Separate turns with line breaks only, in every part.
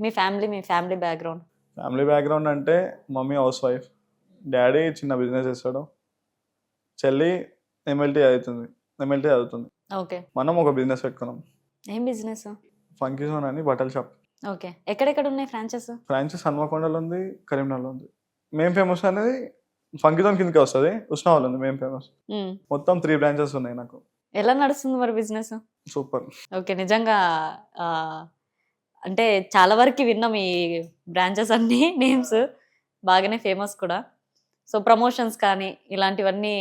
మీ family మీ family background?
Family background అంటే mummy housewife. Daddy చిన్న బిజినెస్ చేస్తాడు. చెల్లి ఎమ్మెల్టీ చదువుతుంది ఎమ్మెల్టీ చదువుతుంది.
ఓకే.
మనం ఒక బిజినెస్ పెట్టుకున్నాం.
ఏం బిజినెస్?
ఫంకీ జోన్ అని బట్టల షాప్.
ఓకే. ఎక్కడెక్కడ ఉన్నాయి ఫ్రాంచెస్
ఫ్రాంచైజ్ హన్మకొండలో ఉంది కరీంనగర్లో ఉంది. మేం ఫేమస్ అనేది ఫంకీ జోన్ కిందకి వస్తుంది ఉస్నావాల్ ఉంది మేం ఫేమస్. మొత్తం త్రీ బ్రాంచెస్ ఉన్నాయి నాకు.
ఎలా నడుస్తుంది మరి బిజినెస్?
సూపర్.
ఓకే. నిజంగా అంటే చాలా వరకు విన్నాం ఈ బ్రాంచెస్ అన్ని నేమ్స్. బాగానే ఫేమస్ కూడా. సో ప్రమోషన్స్ కానీ ఇలాంటివన్నీ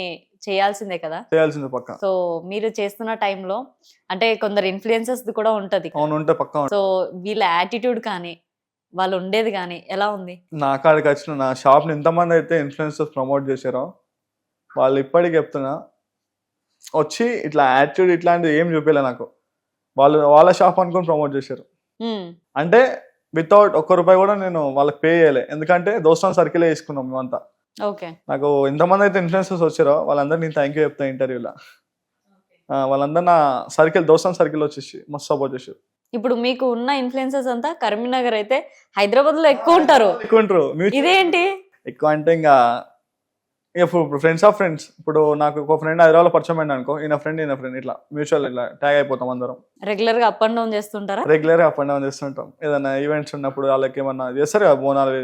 చేయాల్సిందే కదా?
చేయాల్సింది పక్క.
సో మీరు చేస్తున్న టైంలో అంటే కొందరు ఇన్ఫ్లుయెన్సెస్ కూడా ఉంటది
అవును ఉంటే పక్క
సో వీళ్ళ యాటిట్యూడ్ కానీ వాళ్ళు ఉండేది కానీ ఎలా ఉంది?
నా కాడికి వచ్చిన నా షాప్ని ఎంతమంది అయితే ఇన్ఫ్లుయెన్సర్స్ ప్రమోట్ చేశారో వాళ్ళు ఇప్పటికి చెప్తున్నా వచ్చి ఇట్లా యాటిట్యూడ్ ఇట్లాంటిది ఏం చూపించలే నాకు. వాళ్ళు వాళ్ళ షాప్ అనుకొని ప్రమోట్ చేశారు. అంటే వితౌట్ ఒక్క రూపాయి కూడా నేను వాళ్ళకి పే చేయలే. ఎందుకంటే దోస్తాన్ సర్కిలే తీసుకున్నాం మేమంతా.
ఓకే.
నాకు ఎంతమంది అయితే ఇన్ఫ్లుయెన్సర్స్ వచ్చారో వాళ్ళందరూ నేను థ్యాంక్ యూ చెప్తాను ఇంటర్వ్యూలో వాళ్ళందరూ నా సర్కిల్ దోస్తాన్ సర్కిల్ వచ్చేసి మస్తు సపోర్ట్ చేశారు.
ఇప్పుడు మీకు ఉన్న ఇన్ఫ్లుయెన్సెస్ అంతా కరీంనగర్ అయితే హైదరాబాద్లో ఎక్కువ ఉంటారు.
ఎక్కువ ఉంటారు.
ఇదేంటి?
ఎక్కువ అంటే ఇంకా ఇక ఇప్పుడు ఫ్రెండ్స్ ఆఫ్ ఫ్రెండ్స్ ఇప్పుడు నాకు ఒక ఫ్రెండ్ హైదరాబాద్ పరిచయం అయింది అనుకో ఈయన ఫ్రెండ్ ఈయన ఫ్రెండ్ ఇట్లా మ్యూచువల్ ఇట్లా ట్యాగ్ అయిపోతాం అందరం.
రెగ్యులర్గా అప్ అండ్ డౌన్ చేస్తుంటారా?
రెగ్యులర్గా అప్ అండ్ డౌన్ చేస్తుంటాం. ఏదైనా ఈవెంట్స్ ఉన్నప్పుడు వాళ్ళకి ఏమన్నా చేస్తారు కదా బోనాలు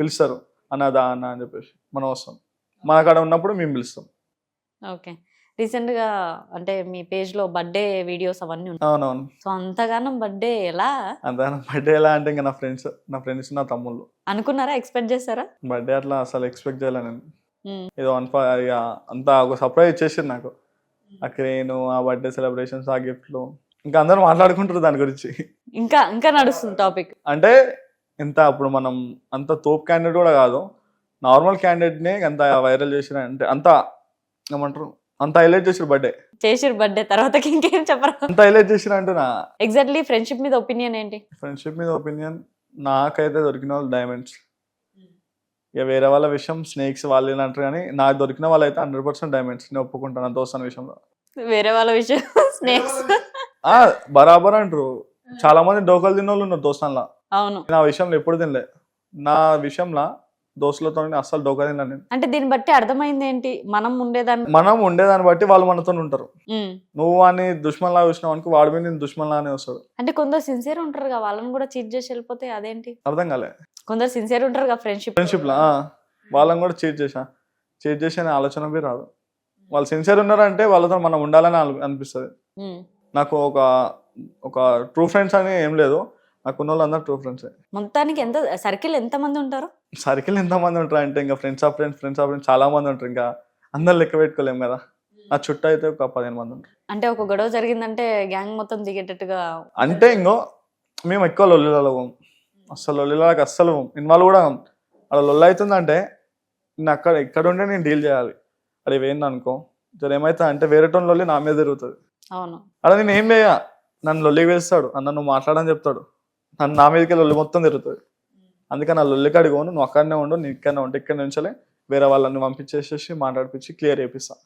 పిలుస్తారు. అన్నదా అన్న అని చెప్పేసి మనం వస్తాం. మన కాడ ఉన్నప్పుడు మేము పిలుస్తాం.
ఓకే. రీసెంట్గా అంటే మీ పేజ్లో బర్త్డే వీడియోస్ అవన్నీ
అవునవును.
సో అంతగానం బర్త్డే ఎలా?
అంత బర్త్డే ఎలా అంటే ఇంకా నా ఫ్రెండ్స్ నా ఫ్రెండ్స్ నా తమ్ముళ్ళు.
అనుకున్నారా? ఎక్స్పెక్ట్ చేస్తారా?
బర్త్డే అట్లా అసలు ఎక్స్పెక్ట్ చేయలే నేను. ఏదో అన్ఫా అంతా ఒక సర్ప్రైజ్ ఇచ్చేసారు నాకు. ఆ క్రేను ఆ బర్త్డే సెలబ్రేషన్స్ ఆ గిఫ్ట్లు ఇంకా అందరూ మాట్లాడుకుంటారు దాని గురించి.
ఇంకా ఇంకా నడుస్తుంది టాపిక్
అంటే ఎంత అప్పుడు మనం అంత తోపు క్యాండిడేట్ కూడా కాదు. నార్మల్ క్యాండిడేట్ని అంత వైరల్ చేసిన అంటే అంత ఏమంటారు అంత హైలైట్ చేసారు బర్త్డే
చేసిరు బర్త్డే తర్వాతకి ఇంకేం చెప్పరా?
అంత హైలైట్ చేసిన అంటే నా
ఎగ్జాక్ట్లీ ఫ్రెండ్షిప్ మీద ఒపీనియన్ ఏంటి?
ఫ్రెండ్షిప్ మీద ఒపీనియన్ నాకైతే దొరికిన వాళ్ళు డైమండ్స్ ఇక వేరే వాళ్ళ విషయం స్నేక్స్ వాళ్ళు ఇలా అంటారు కానీ నాకు దొరికిన వాళ్ళైతే హండ్రెడ్ పర్సెంట్ డైమండ్స్ నేను ఒప్పుకుంటాను నా దోస్తాన విషయంలో.
వేరే వాళ్ళ విషయం స్నేక్స్.
ఆ బరాబర్ అంటారు. చాలా మంది డోకలు తిన్న వాళ్ళు ఉన్నారు దోస్తాన్లా.
అవును.
ఆ విషయంలో ఎప్పుడు తినలే. నా విషయంలో దోస్తులతో అస్సలు డోకా తినలే నేను.
అంటే దీన్ని బట్టి అర్థమైంది ఏంటి? మనం ఉండేదాన్ని
మనం ఉండేదాన్ని బట్టి వాళ్ళు మనతో ఉంటారు. నువ్వు వాడిని దుష్మన్ లాగా చూసినావు అనుకో వాడి మీద నేను దుష్మన్ లాగానే వస్తాడు.
అంటే కొందరు సిన్సియర్ ఉంటారు కదా వాళ్ళని కూడా చీట్ చేసి వెళ్ళిపోతే అదేంటి?
అర్థం కాలే.
కొందరు సిన్సియర్ ఉంటారు కదా ఫ్రెండ్షిప్
ఫ్రెండ్షిప్ లా వాళ్ళని కూడా చీట్ చేసా చీట్ చేసే ఆలోచన రాదు. వాళ్ళు సిన్సియర్ ఉన్నారంటే వాళ్ళతో మనం ఉండాలని అనిపి- అనిపిస్తుంది. నాకు ఒక ఒక ట్రూ ఫ్రెండ్స్ అని ఏం లేదు. నాకు అందరు ట్రూ ఫ్రెండ్స్
మొత్తానికి ఎంత సర్కిల్ ఎంత మంది ఉంటారు?
సర్కిల్ ఎంతమంది ఉంటారు అంటే ఇంకా friends of friends friends of friends చాలా మంది ఉంటారు. ఇంకా అందరు లెక్క పెట్టుకోలేం కదా. నా చుట్టూ అయితే ఒక పదిహేను మంది ఉంటారు.
అంటే ఒక గొడవ జరిగిందంటే గ్యాంగ్ మొత్తం దిగేటట్టుగా
అంటే ఇంకో మేము ఎక్కువ లొల్లిలలో పోం. అస్సలు లొల్లిలకు అస్సలు ఇన్వాల్వ్ కూడా. అలా లొల్లి అవుతుందంటే నేను అక్కడ ఇక్కడ ఉంటే నేను డీల్ చేయాలి. అది ఏంది అనుకో. జర ఏమైతే అంటే వేరే టోన్ లొల్లి నా మీద తిరుగుతుంది.
అవును.
అలా నేను ఏం చేయ? నన్ను లొల్లి వేస్తాడు అన్న నువ్వు మాట్లాడని చెప్తాడు. నన్ను నా మీదకి లొల్లి మొత్తం తిరుగుతుంది. అందుకని నా లొల్లి కాడికి పోను నువ్వు అక్కడనే ఉండు నీ ఇక్కడనే ఉంటే ఇక్కడ నుంచలే వేరే వాళ్ళని పంపించేసేసి మాట్లాడిపించి క్లియర్ చేపిస్తాను